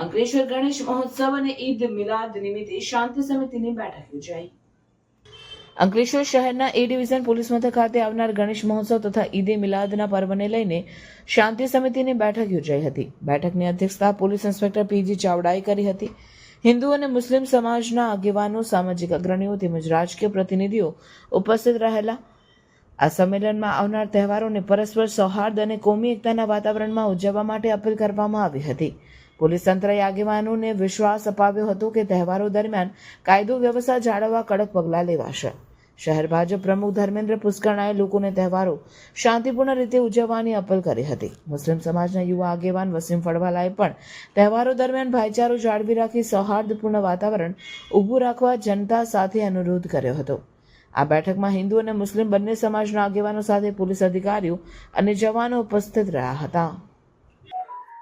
અંકલેશ્વર ગણેશ મહોત્સવ અને ઈદ મિલાદ નિમિત્તે શાંતિ સમિતિની બેઠક યોજાઈ. અંકલેશ્વર શહેરના એ ડિવિઝન પોલીસ મથક ખાતે આવનાર ગણેશ મહોત્સવ તથા ઈદે મિલાદના પર્વને લઈને શાંતિ સમિતિની બેઠક યોજાઈ હતી. બેઠકની અધ્યક્ષતા પોલીસ ઇન્સ્પેક્ટર પીજી ચાવડાએ કરી હતી. હિન્દુ અને મુસ્લિમ સમાજના આગેવાનો, સામાજિક અગ્રણીઓ તેમજ રાજકીય પ્રતિનિધિઓ ઉપસ્થિત રહેલા. આ સંમેલનમાં આવનાર તહેવારોને પરસ્પર સૌહાર્દ અને કોમી એકતાના વાતાવરણમાં ઉજવવા માટે અપીલ કરવામાં આવી હતી. પોલીસ તંત્રએ આગેવાનોને વિશ્વાસ અપાવ્યો હતો કે તહેવારો દરમિયાન કાયદો વ્યવસ્થા જાળવવા કડક પગલાં લેવાશે. શહેર ભાજપ પ્રમુખ ધર્મેન્દ્ર પુષ્કરણાએ લોકોને તહેવારો શાંતિપૂર્ણ રીતે ઉજવવાની અપીલ કરી હતી. મુસ્લિમ સમાજના યુવા આગેવાન વસીમ ફળવાલાએ પણ તહેવારો દરમિયાન ભાઈચારો જાળવી રાખી સૌહાર્દપૂર્ણ વાતાવરણ ઊભું રાખવા જનતા સાથે અનુરોધ કર્યો હતો. આ બેઠકમાં હિન્દુ અને મુસ્લિમ બંને સમાજના આગેવાનો સાથે પોલીસ અધિકારીઓ અને જવાનો ઉપસ્થિત રહ્યા હતા.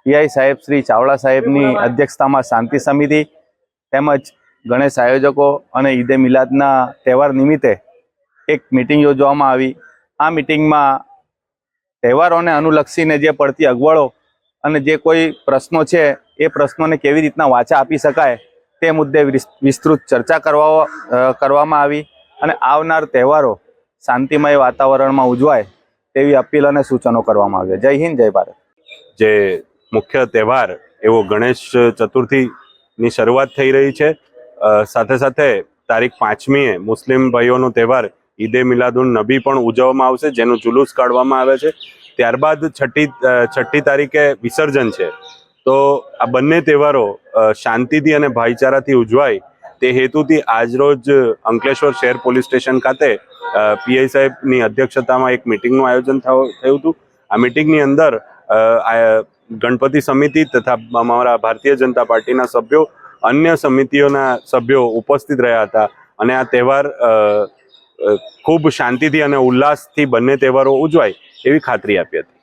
પીઆઈ સાહેબ શ્રી ચાવડા સાહેબની અધ્યક્ષતામાં શાંતિ સમિતિ તેમજ ગણેશ આયોજકો અને ઈદે મિલાદના તહેવાર નિમિત્તે એક મિટિંગ યોજવામાં આવી. આ મિટિંગમાં તહેવારોને અનુલક્ષીને જે પડતી અગવડો અને જે કોઈ પ્રશ્નો છે એ પ્રશ્નોને કેવી રીતના વાચા આપી શકાય તે મુદ્દે વિસ- વિસ્તૃત ચર્ચા કરવા કરવામાં આવી અને આવનાર તહેવારો શાંતિમય વાતાવરણમાં ઉજવાય તેવી અપીલ અને સૂચનો કરવામાં આવ્યા. જય હિન્દ જય ભારત. જે મુખ્ય તહેવાર એવો ગણેશ ચતુર્થીની શરૂઆત થઈ રહી છે. સાથે સાથે તારીખ પાંચમીએ મુસ્લિમ ભાઈઓનો તહેવાર ઈદે મિલાદુન નબી પણ ઉજવવામાં આવશે, જેનું જુલુસ કાઢવામાં આવે છે. ત્યારબાદ છઠ્ઠી છઠ્ઠી તારીખે વિસર્જન છે. તો આ બંને તહેવારો શાંતિથી અને ભાઈચારાથી ઉજવાય તે હેતુથી આજરોજ અંકલેશ્વર શહેર પોલીસ સ્ટેશન ખાતે પીઆઈ સાહેબની અધ્યક્ષતામાં એક મિટિંગનું આયોજન થયું હતું. આ મિટિંગની અંદર ગણપતિ સમિતિ તથા અમારા ભારતીય જનતા પાર્ટીના સભ્યો, અન્ય સમિતિઓના સભ્યો ઉપસ્થિત રહ્યા હતા. અને આ તહેવાર ખૂબ શાંતિથી અને ઉલ્લાસથી બંને તહેવારો ઉજવાય એવી ખાતરી આપી હતી.